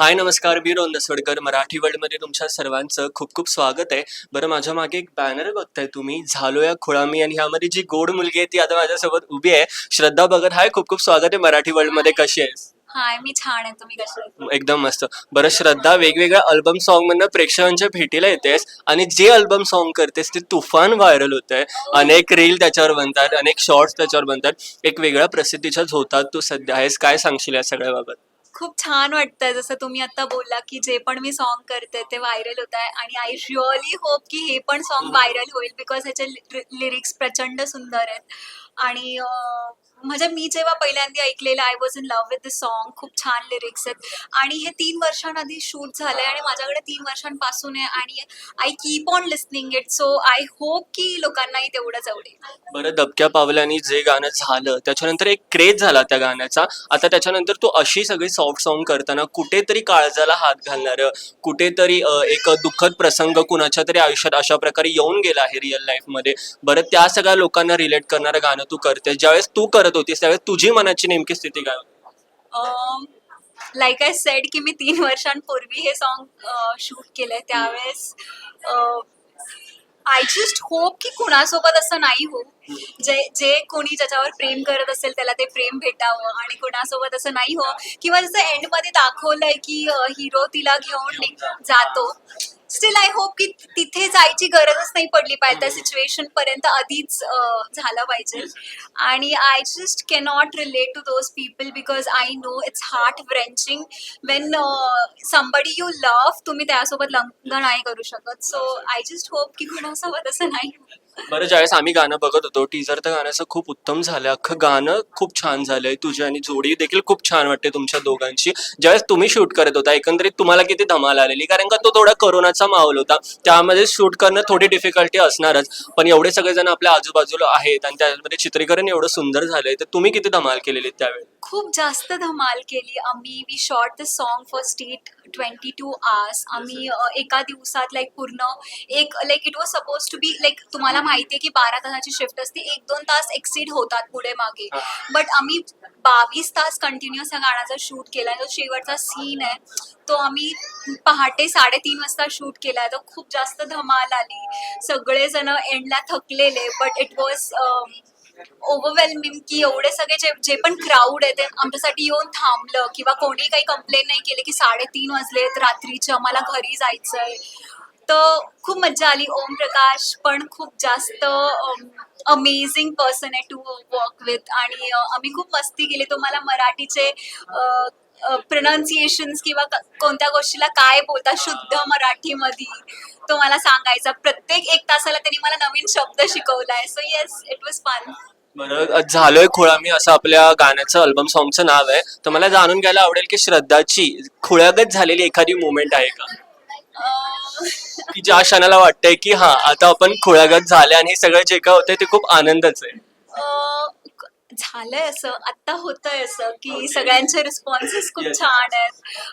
हाय नमस्कार मी रोहन दसवडकर मराठी वर्ल्डमध्ये तुमच्या सर्वांचं खूप खूप स्वागत आहे. बरं माझ्या मागे एक बॅनर बघताय तुम्ही झालो या खोळामी आणि ह्यामध्ये जी गोड मुलगी आहे ती आता माझ्यासोबत उभी आहे. श्रद्धा भगत हाय खूप खूप स्वागत आहे मराठी वर्ल्डमध्ये कशी आहेस? हाय मी छान आहे तुम्ही आहेत? एकदम मस्त. बरं श्रद्धा वेगवेगळ्या अल्बम सॉन्ग मधनं प्रेक्षकांच्या भेटीला येतेस आणि जे अल्बम सॉन्ग करतेस ते तुफान व्हायरल होत आहे अनेक रील त्याच्यावर बनतात अनेक शॉर्ट्स त्याच्यावर बनतात. एक वेगळ्या प्रसिद्धीच्या झोतात तू सध्या आहेस. काय सांगशील या सगळ्याबाबत? खूप छान वाटतंय. जसं तुम्ही आता बोलला की जे पण मी सॉन्ग करते ते व्हायरल होत आहे. आणि आय रिअली होप की हे पण सॉन्ग व्हायरल होईल बिकॉज ह्याचे लिरिक्स प्रचंड सुंदर आहेत. आणि म्हणजे मी जेव्हा पहिल्यांदा ऐकलेलं I was in love with the song खूप छान लिरिक्स आहेत. आणि हे तीन वर्षांआधी शूट झालंय आणि माझ्याकडे तीन वर्षांपासून आहे आणि I keep on listening it so I hope की लोकांनाही तेवढंच आवडेल. बरं दबक्या पावलांनी जे गाणं झालं त्याच्यानंतर एक क्रेज झाला त्या गाण्याचा. आता त्याच्यानंतर तू अशी सगळी सॉफ्ट सॉन्ग करताना कुठेतरी काळजाला हात घालणार कुठेतरी एक दुःखद प्रसंग कुणाच्या तरी आयुष्यात अशा प्रकारे येऊन गेला आहे रिअल लाईफमध्ये. बरं त्या सगळ्या लोकांना रिलेट करणारं गाणं तू करते ज्यावेळेस तू करत होतीस? त्यावेळेस तुझी मनाची नेमकी स्थिती काय होती? लाईक आय सेड की मी तीन वर्षांपूर्वी हे सॉन्ग शूट केलंय. त्यावेळेस आय जस्ट होप की कुणासोबत असं नाही हो जे जे कोणी ज्याच्यावर प्रेम करत असेल त्याला ते प्रेम भेटावं आणि कुणासोबत असं नाही हो किंवा जसं एंडमध्ये दाखवलंय की हिरो तिला घेऊन जातो. स्टील आय होप की तिथे जायची गरजच नाही पडली पाहिजे त्या सिच्युएशन पर्यंत आधीच झालं पाहिजे. आणि I just cannot relate to those people because I know it's heart wrenching when somebody you love तुम्ही त्यासोबत लग्न नाही करू शकत. सो आय जस्ट होप की कुणासोबत असं नाही बरं ज्यावेळेस आम्ही गाणं बघत होतो टीजर तर गाण्याचं खूप उत्तम झालं. अख्खं गाणं खूप छान झालंय. तुझी आणि जोडी देखील खूप छान वाटते तुमच्या दोघांची ज्यावेळेस तुम्ही शूट करत होता एकंदरीत तुम्हाला किती धमाल आलेली? कारण का तो थोडा करोनाचा माहोल होता. त्यामध्ये शूट करणं थोडी डिफिकल्टी असणारच. पण एवढे सगळेजण आपल्या आजूबाजूला आहेत आणि त्यामध्ये चित्रीकरण एवढं सुंदर झालंय तर तुम्ही किती धमाल केलेली त्यावेळी? खूप जास्त धमाल केली. आम्ही we shot the song for straight twenty two hours आम्ही एका दिवसात लाईक पूर्ण एक like it was suppose to be like तुम्हाला माहिती आहे की बारा तासाची शिफ्ट असते. एक दोन तास एक्सिड होतात पुढे मागे. बट आम्ही बावीस तास कंटिन्युअस या गाण्याचा शूट केला जो शेवटचा सीन आहे तो आम्ही पहाटे साडेतीन वाजता शूट केला तो खूप जास्त धमाल आली. सगळेजण एंडला थकलेले बट इट वॉज ओव्हरवेल्मिंग की एवढे सगळे जे जे पण क्राऊड आहे ते आमच्यासाठी येऊन थांबलं किंवा कोणी काही कंप्लेन नाही केले की साडेतीन वाजलेत रात्रीच्या मला घरी जायचंय. तर खूप मज्जा आली. ओम प्रकाश पण खूप जास्त अमेझिंग पर्सन आहे टू वर्क विथ आणि आम्ही खूप मस्ती केली. तुम्हाला मराठीचे प्रोनाऊन्सिएशन्स किंवा कोणत्या गोष्टीला काय बोलतात शुद्ध मराठीमध्ये तो मला सांगायचा. प्रत्येक एक तासाला त्यांनी मला नवीन शब्द शिकवलाय. So yes it was fun बरं झालोय खोळा मी असं आपल्या गाण्याचं अल्बम सॉन्गचं नाव आहे. तर मला जाणून घ्यायला आवडेल की श्रद्धाची खोळ्यागत झालेली एखादी मुवमेंट आहे का? की ज्या क्षणाला वाटतंय की हा आता आपण खोळ्यागत झाले आणि हे सगळं जे काय होतंय ते खूप आनंदच आहे. झालंय असं आता होतंय असं की सगळ्यांचे रिस्पॉन्सेस खूप. छान आहेत.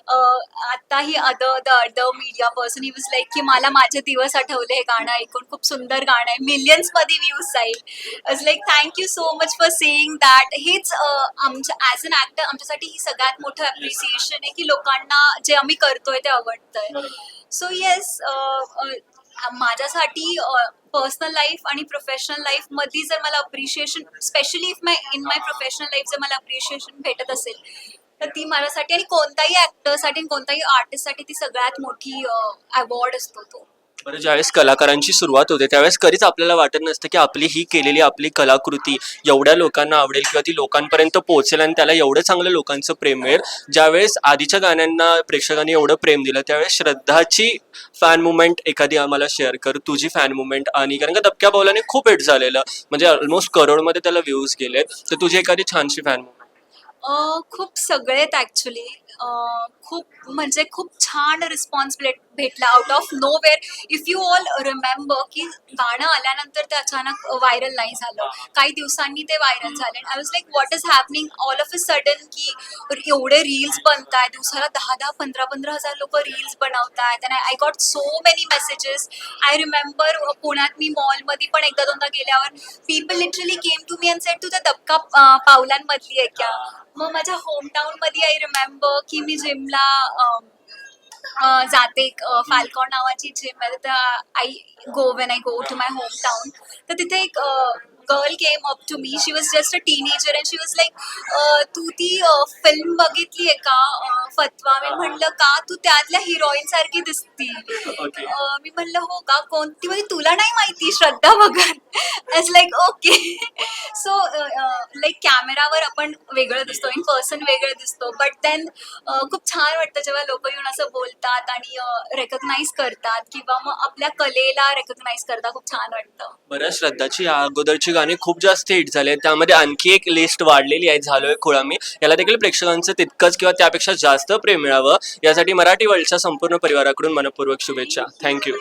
अं, आताही other the other media person he was like की मला माझे दिवस आठवले हे गाणं ऐकून खूप सुंदर गाणं आहे. मिलियन्समध्ये व्ह्यूज जाईल. Like thank you so much for saying that हेच अं, आमच्या ॲज अन ऍक्टर आमच्यासाठी ही सगळ्यात मोठं अप्रिसिएशन आहे की लोकांना जे आम्ही करतोय ते आवडतंय. सो येस माझ्यासाठी पर्सनल लाईफ आणि प्रोफेशनल लाईफमध्ये जर मला appreciation specially if my in my professional life जर मला अप्रिशिएशन भेटत असेल तर ती माझ्यासाठी आणि कोणताही ऍक्टरसाठी आणि कोणताही आर्टिस्टसाठी ती सगळ्यात मोठी अवॉर्ड असतो तो. बरं ज्यावेळेस कलाकारांची सुरुवात होते त्यावेळेस कधीच आपल्याला वाटत नसतं की आपली ही केलेली आपली कलाकृती एवढ्या लोकांना आवडेल किंवा ती लोकांपर्यंत पोहोचेल आणि त्याला एवढं चांगलं लोकांचं प्रेम मिळेल. ज्यावेळेस आधीच्या गाण्यांना प्रेक्षकांनी एवढं प्रेम दिलं त्यावेळेस श्रद्धाची फॅन मुवमेंट एखादी आम्हाला शेअर कर तुझी फॅन मुवमेंट आणि कारण का दबक्या बावलाने खूप हिट झालेलं म्हणजे ऑलमोस्ट करोडमध्ये त्याला व्ह्यूज गेलेत. तर तुझी एखादी छानशी फॅन मुवमेंट खूप सगळे आहेत ॲक्च्युली खूप म्हणजे खूप छान रिस्पॉन्स भेटला out of nowhere if you all remember की गाणं आल्यानंतर ते अचानक व्हायरल नाही झालं. काही दिवसांनी ते व्हायरल झाले. I was like what is happening all of a sudden की एवढे रील्स बनतायत. दिवसाला दहा दहा पंधरा पंधरा हजार लोक रील्स बनवतायत. आणि I got so many messages I remember पुण्यात मी मॉलमध्ये पण एकदा दोनदा गेल्यावर people literally came to me and said तू त्या दबका पावलांमधली आहे क्या? मग माझ्या होमटाऊन मध्ये आय रिमेंबर की मी जिमला अ, जाते फाल्कॉन नावाची जिम आहे. तर I go when I go to my hometown तर तिथे एक girl came up to me she was just a teenager and she was like तू ती फिल्म बघितली आहे का? फतवा. मी म्हणलं का तू त्यातल्या हिरोईन सारखी दिसती? मी म्हणलं हो का? कोणती? म्हणजे तुला नाही माहिती Shraddha Bhagat as like okay so like कॅमेरावर आपण वेगळं दिसतो इन पर्सन वेगळं दिसतो. बट देन खूप छान वाटतं जेव्हा लोक येऊन असं बोलतात आणि रेकग्नाईज करतात किंवा मग आपल्या कलेला रेकग्नाईज करतात खूप छान वाटतं. बरं श्रद्धाची अगोदरची गाणे खूप जास्त हिट झाले त्यामध्ये आणखी एक लिस्ट वाढलेली आहे झालोय खुळामी. याला देखील प्रेक्षकांचं तितकंच किंवा त्यापेक्षा जास्त प्रेम मिळावं. यासाठी मराठी वर्ल्डच्या संपूर्ण परिवाराकडून मनपूर्वक शुभेच्छा. थँक्यू